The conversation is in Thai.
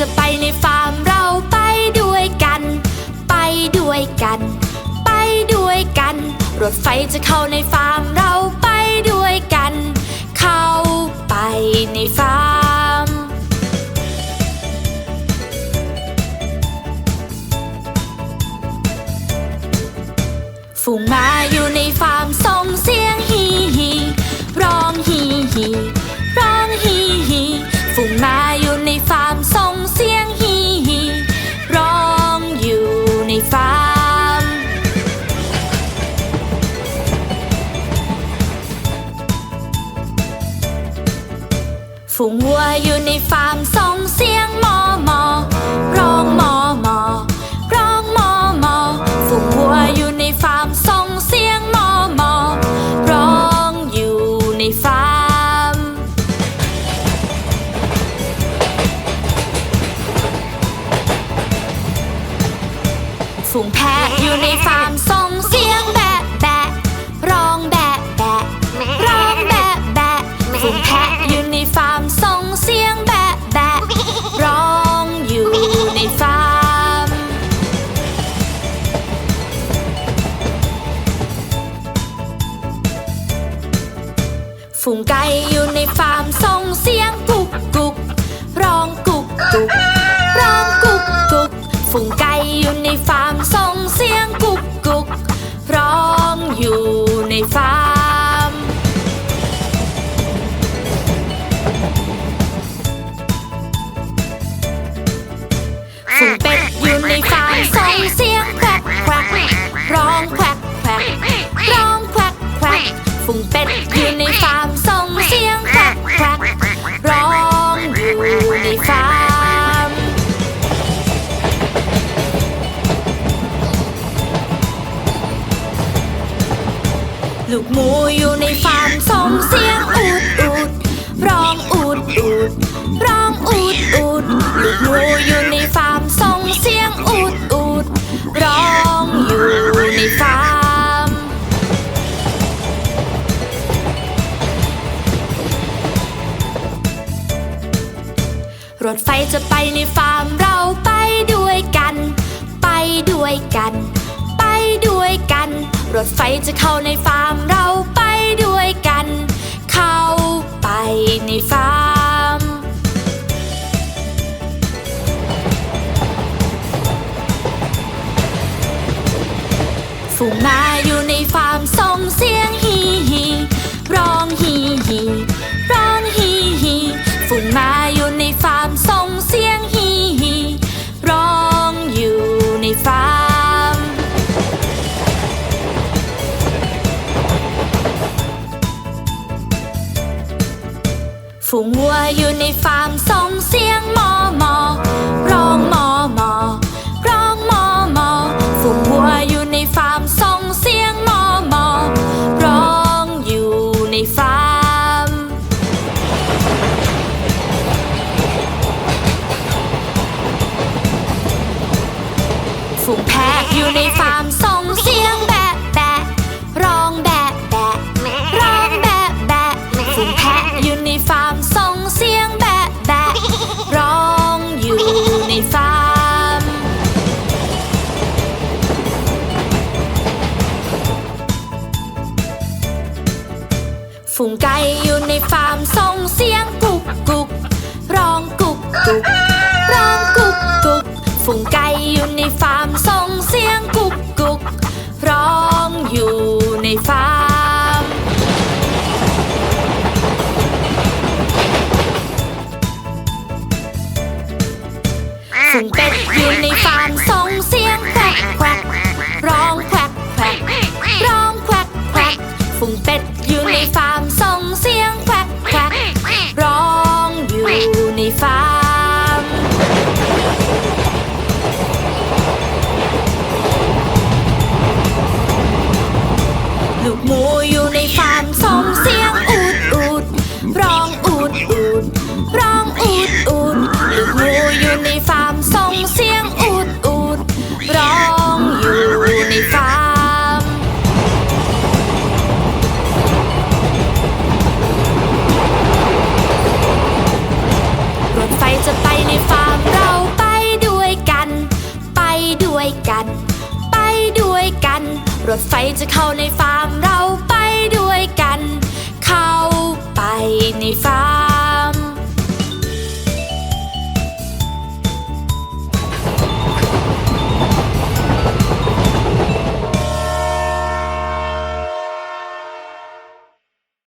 จะไปในฟาร์มเราไปด้วยกัน ไปด้วยกัน ไปด้วยกัน รถไฟจะเข้าในฟาร์มเราไปด้วยกัน เข้าไปในฟาร์ม ฝูงมาอยู่ในฟาร์มส่งเสียงฮีฮีร้องฮีฮี ฝูงวัวอยู่ในฟาร์มส่งเสียงมอมอร้องมอมอร้องมอมอฝูงวัวอยู่ในฟาร์มส่งเสียงมอมอร้องอยู่ในฟาร์ม ฝูงแพะอยู่ในฟาร์มส่ง ฝูงไก่อยู่ในฟาร์มส่งเสียงกุกกุกร้องกุกกุกร้องกุกกุกฝูงไก่อยู่ในฟาร์มส่งเสียงกุกกุกร้องอยู่ในฟาร์ม ฝูงเป็ดอยู่ในฟาร์มส่งเสียงแควกแควกร้อง ฝูงเป็ดอยู่ในฟาร์มส่งเสียงแควกแควกร้องอยู่ในฟาร์ม ลูกหมูอยู่ในฟาร์มส่งเสียงอูดอูดร้องอูดอูดร้องอูดอูดลูกหมูอยู่ในฟาร์ม รถไฟจะไปในฟาร์มเราไปด้วยกัน ไปด้วยกัน ไปด้วยกัน รถไฟจะเข้าในฟาร์มเราไปด้วยกัน เข้าไปในฟาร์ม ฝูงม้าอยู่ในฟาร์ม ฝูงวัวอยู่ในฟาร์มส่งเสียงมอมอร้องมอมอร้องมอมอฝูงวัวอยู่ในฟาร์มส่งเสียงมอมอร้องอยู่ในฟาร์ม ฝูงแพะอยู่ในฟาร์มส่ง ฝูงไก่อยู่ในฟาร์มส่งเสียงกุกกุกร้องกุกกุกร้องกุกกุกฝูงไก่อยู่ในฟาร์มส่งเสียงกุกกุกร้องอยู่ในฟาร์ม ฝูงเป็ดอยู่ในฟาร์มส่งเสียงแควกแควกร้องแควกแควกร้องแควกแควกฝูงเป็ดอยู่ในฟาร์ม องอูดอูดลูกหมูอยู่ในฟาร์มส่งเสียงอูดอูดร้องอยู่ในฟาร์ม รถไฟจะไปในฟาร์มเราไปด้วยกัน ไปด้วยกัน ไปด้วยกัน รถไฟจะเข้าในฟาร์มเราไปด้วยกัน เข้าไปในฟาร์ม